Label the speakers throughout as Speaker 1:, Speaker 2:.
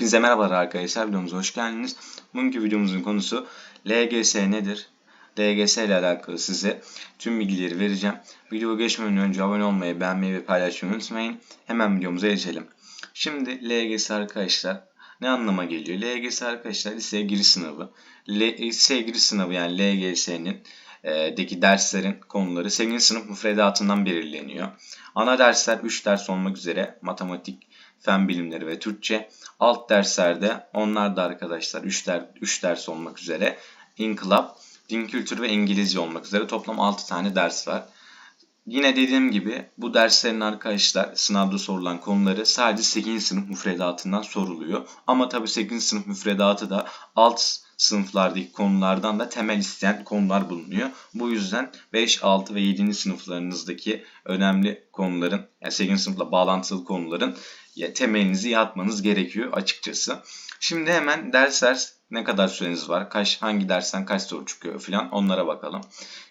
Speaker 1: Hepinize merhabalar arkadaşlar. Videomuza hoş geldiniz. Bugünkü videomuzun konusu LGS nedir? LGS ile alakalı size tüm bilgileri vereceğim. Videoya geçmeden önce abone olmayı, beğenmeyi ve paylaşmayı unutmayın. Hemen videomuza geçelim. Şimdi LGS arkadaşlar ne anlama geliyor? LGS arkadaşlar liseye giriş sınavı. Liseye giriş sınavı yani LGS'nin e, deki derslerin konuları 8. sınıf müfredatından belirleniyor. Ana dersler 3 ders olmak üzere matematik, fen bilimleri ve Türkçe. Alt derslerde onlar da arkadaşlar 3 der, üç ders olmak üzere inkılap, din kültürü ve İngilizce olmak üzere toplam 6 tane ders var. Yine dediğim gibi bu derslerin arkadaşlar sınavda sorulan konuları sadece 8. sınıf müfredatından soruluyor. Ama tabi 8. sınıf müfredatı da alt sınıflardaki konulardan da temel isteyen konular bulunuyor. Bu yüzden 5, 6 ve 7. sınıflarınızdaki önemli konuların yani 8. sınıfla bağlantılı konuların temelinizi yatmanız gerekiyor açıkçası. Şimdi hemen ders ders ne kadar süreniz var, kaç hangi dersten kaç soru çıkıyor falan onlara bakalım.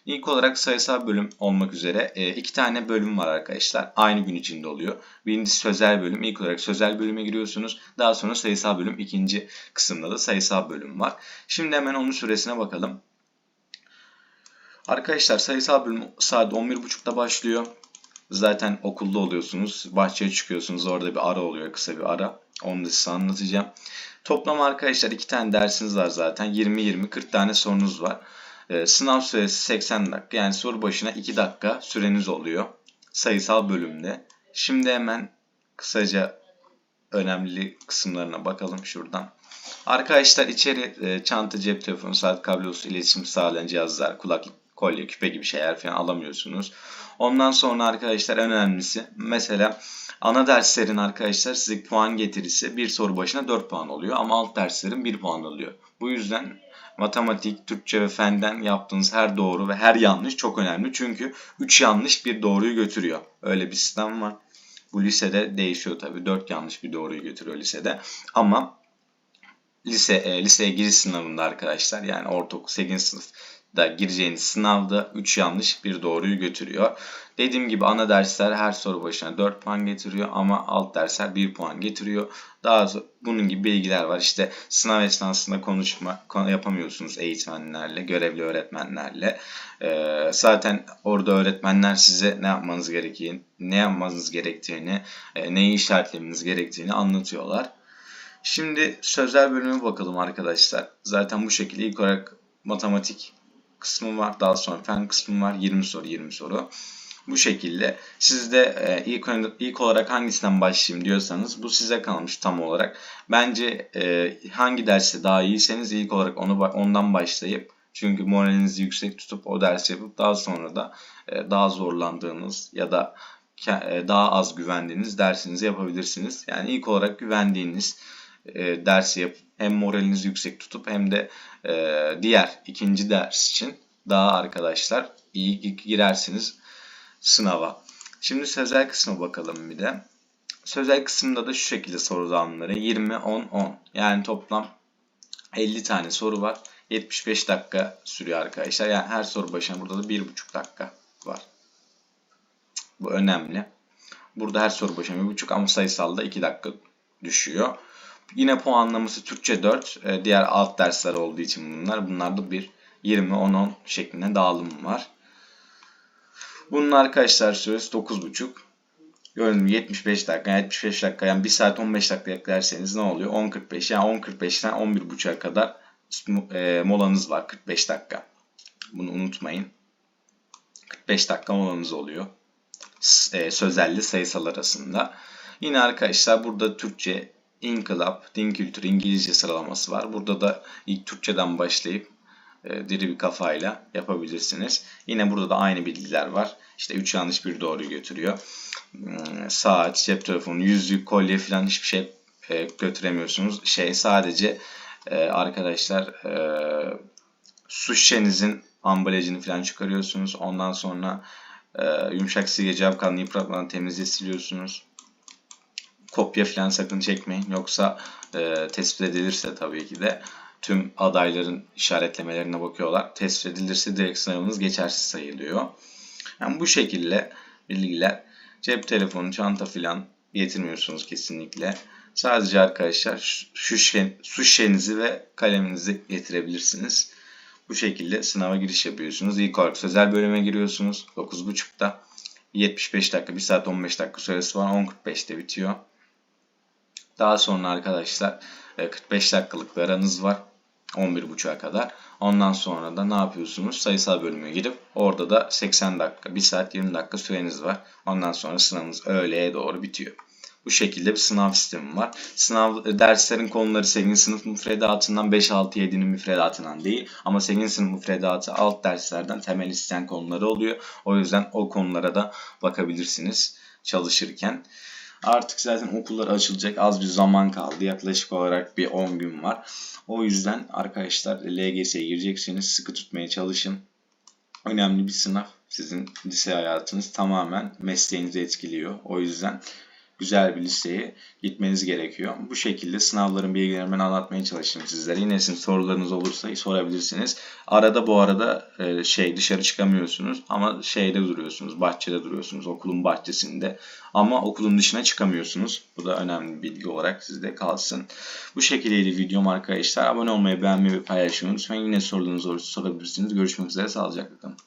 Speaker 1: İlk olarak sayısal bölüm olmak üzere e, iki tane bölüm var arkadaşlar. Aynı gün içinde oluyor. Birincisi sözel bölüm. İlk olarak sözel bölüme giriyorsunuz. Daha sonra sayısal bölüm ikinci kısımda da sayısal bölüm var. Şimdi hemen onun süresine bakalım. Arkadaşlar sayısal bölüm saat 11.30'da başlıyor. Zaten okulda oluyorsunuz. Bahçeye çıkıyorsunuz. Orada bir ara oluyor. Kısa bir ara. Onu da size anlatacağım. Toplam arkadaşlar iki tane dersiniz var zaten. 20-20 40 tane sorunuz var. Ee, sınav süresi 80 dakika. Yani soru başına 2 dakika süreniz oluyor. Sayısal bölümde. Şimdi hemen kısaca önemli kısımlarına bakalım şuradan. Arkadaşlar içeri e, çanta, cep telefonu, saat kablosu, iletişim sağlayan cihazlar, kulaklık, kolye, küpe gibi şeyler falan alamıyorsunuz. Ondan sonra arkadaşlar en önemlisi mesela ana derslerin arkadaşlar size puan getirisi bir soru başına 4 puan oluyor ama alt derslerin 1 puan oluyor. Bu yüzden matematik, Türkçe ve fenden yaptığınız her doğru ve her yanlış çok önemli. Çünkü 3 yanlış bir doğruyu götürüyor. Öyle bir sistem var. Bu lisede değişiyor tabii. 4 yanlış bir doğruyu götürüyor lisede. Ama lise e, liseye giriş sınavında arkadaşlar yani ortaokul 8. sınıf da gireceğiniz sınavda 3 yanlış bir doğruyu götürüyor. Dediğim gibi ana dersler her soru başına 4 puan getiriyor ama alt dersler 1 puan getiriyor. Daha bunun gibi bilgiler var. İşte sınav esnasında konuşma yapamıyorsunuz eğitmenlerle, görevli öğretmenlerle. Ee, zaten orada öğretmenler size ne yapmanız gerektiğini, ne yapmanız gerektiğini, e, neyi işaretlemeniz gerektiğini anlatıyorlar. Şimdi sözel bölüme bakalım arkadaşlar. Zaten bu şekilde ilk olarak matematik kısmı var. Daha sonra fen kısmı var. 20 soru 20 soru. Bu şekilde siz de e, ilk, ilk olarak hangisinden başlayayım diyorsanız bu size kalmış tam olarak. Bence e, hangi derste daha iyiyseniz ilk olarak onu ondan başlayıp çünkü moralinizi yüksek tutup o dersi yapıp daha sonra da e, daha zorlandığınız ya da e, daha az güvendiğiniz dersinizi yapabilirsiniz. Yani ilk olarak güvendiğiniz e, dersi yapıp hem moralinizi yüksek tutup hem de e, diğer ikinci ders için daha arkadaşlar iyi girersiniz sınava. Şimdi sözel kısma bakalım bir de. Sözel kısımda da şu şekilde soru dağılımları 20, 10, 10. Yani toplam 50 tane soru var. 75 dakika sürüyor arkadaşlar. Yani her soru başına burada da 1,5 dakika var. Bu önemli. Burada her soru başına 1,5 ama sayısalda 2 dakika düşüyor. Yine puanlaması Türkçe 4. E, diğer alt dersler olduğu için bunlar. Bunlarda bir 20, 10, 10 şeklinde dağılım var. Bunun arkadaşlar süresi 9.5. Gördüğünüz gibi 75 dakika, 75 dakika yani 1 saat 15 dakika eklerseniz ne oluyor? 10.45 yani 10.45'ten 11.30'a kadar e, molanız var 45 dakika. Bunu unutmayın. 45 dakika molanız oluyor. E, sözelli sayısal arasında. Yine arkadaşlar burada Türkçe, İnkılap, din kültürü, İngilizce sıralaması var. Burada da ilk Türkçeden başlayıp e, diri bir kafayla yapabilirsiniz. Yine burada da aynı bilgiler var. İşte 3 yanlış bir doğru götürüyor. Hmm, saat, cep telefonu, yüzük, kolye falan hiçbir şey e, götüremiyorsunuz. Şey sadece e, arkadaşlar su şişenizin ambalajını falan çıkarıyorsunuz. Ondan sonra yumuşak silge cevap kanını yıpratmadan temizle siliyorsunuz kopya falan sakın çekmeyin. Yoksa e, tespit edilirse tabii ki de tüm adayların işaretlemelerine bakıyorlar. Tespit edilirse direkt sınavınız geçersiz sayılıyor. Yani bu şekilde bilgiler cep telefonu, çanta filan getirmiyorsunuz kesinlikle. Sadece arkadaşlar şu- şişe- su şişenizi ve kaleminizi getirebilirsiniz. Bu şekilde sınava giriş yapıyorsunuz. İlk olarak sözel bölüme giriyorsunuz. 9.30'da 75 dakika, 1 saat 15 dakika süresi var. 10.45'te bitiyor. Daha sonra arkadaşlar e, 45 dakikalık bir aranız var. 11.30'a kadar. Ondan sonra da ne yapıyorsunuz? Sayısal bölüme girip orada da 80 dakika, 1 saat 20 dakika süreniz var. Ondan sonra sınavınız öğleye doğru bitiyor. Bu şekilde bir sınav sistemi var. Sınav e, derslerin konuları 8. sınıf müfredatından 5, 6, 7'nin müfredatından değil. Ama 8. sınıf müfredatı alt derslerden temel isteyen konuları oluyor. O yüzden o konulara da bakabilirsiniz çalışırken. Artık zaten okullar açılacak. Az bir zaman kaldı. Yaklaşık olarak bir 10 gün var. O yüzden arkadaşlar LGS'ye girecekseniz sıkı tutmaya çalışın. Önemli bir sınav. Sizin lise hayatınız tamamen mesleğinizi etkiliyor. O yüzden güzel bir liseye gitmeniz gerekiyor. Bu şekilde sınavların bilgilerini anlatmaya çalıştım sizlere. Yine sizin sorularınız olursa sorabilirsiniz. Arada bu arada e, şey dışarı çıkamıyorsunuz ama şeyde duruyorsunuz, bahçede duruyorsunuz, okulun bahçesinde. Ama okulun dışına çıkamıyorsunuz. Bu da önemli bir bilgi olarak sizde kalsın. Bu şekildeydi videom arkadaşlar. Abone olmayı, beğenmeyi ve paylaşmayı unutmayın. Yine sorularınız olursa sorabilirsiniz. Görüşmek üzere. Sağlıcakla kalın.